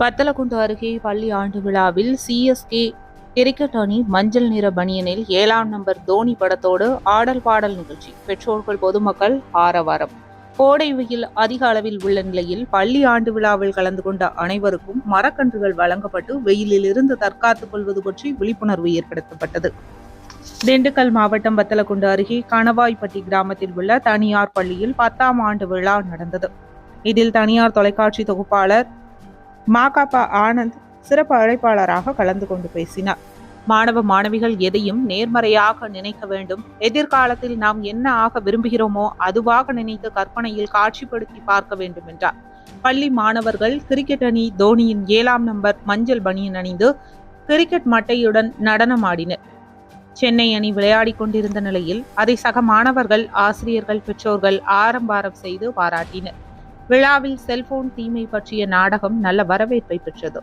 பத்தலக்குண்டு அருகே பள்ளி ஆண்டு விழாவில் சிஎஸ்கே கிரிக்கெட் அணி மஞ்சள் நிற பனியனில் ஏழாம் நம்பர் தோனி படத்தோடு ஆடல் பாடல் நிகழ்ச்சி. பெற்றோர்கள் பொதுமக்கள் ஆரவாரம். கோடை வெயில் அதிக அளவில் உள்ள நிலையில் பள்ளி ஆண்டு விழாவில் கலந்து கொண்ட அனைவருக்கும் மரக்கன்றுகள் வழங்கப்பட்டு வெயிலில் இருந்து தற்காத்துக் கொள்வது பற்றி விழிப்புணர்வு ஏற்படுத்தப்பட்டது. திண்டுக்கல் மாவட்டம் வத்தலக்குண்டு அருகே கணவாய்பட்டி கிராமத்தில் உள்ள தனியார் பள்ளியில் பத்தாம் ஆண்டு விழா நடந்தது. இதில் தனியார் தொலைக்காட்சி தொகுப்பாளர் மாகாபா ஆனந்த் சிறப்பு அழைப்பாளராக கலந்து கொண்டு பேசினார். மாணவ மாணவிகள் எதையும் நேர்மறையாக நினைக்க வேண்டும். எதிர்காலத்தில் நாம் என்ன ஆக விரும்புகிறோமோ அதுவாக நினைத்து கற்பனையில் காட்சிப்படுத்தி பார்க்க வேண்டும் என்றார். பள்ளி மாணவர்கள் கிரிக்கெட் அணி தோனியின் ஏழாம் நம்பர் மஞ்சள் பனியன் அணிந்து கிரிக்கெட் மட்டையுடன் நடனமாடினர். சென்னை அணி விளையாடிக் கொண்டிருந்த நிலையில் அதை சக மாணவர்கள் ஆசிரியர்கள் பெற்றோர்கள் ஆரம்பாரம் செய்து பாராட்டினர். விழாவில் செல்போன் தீமை பற்றிய நாடகம் நல்ல வரவேற்பை பெற்றது.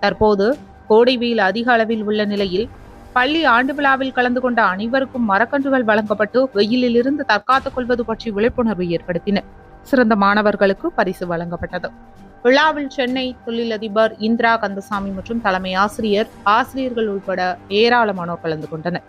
தற்போது கோடை வெயில் அதிக அளவில் உள்ள நிலையில் பள்ளி ஆண்டு விழாவில் கலந்து கொண்ட அனைவருக்கும் மரக்கன்றுகள் வழங்கப்பட்டு வெயிலில் இருந்து தற்காத்துக் கொள்வது பற்றி விழிப்புணர்வு ஏற்படுத்தின. சிறந்த மாணவர்களுக்கு பரிசு வழங்கப்பட்டது. விழாவில் சென்னை தொழிலதிபர் இந்திரா கந்தசாமி மற்றும் தலைமை ஆசிரியர் ஆசிரியர்கள் உட்பட ஏராளமானோர் கலந்து கொண்டனர்.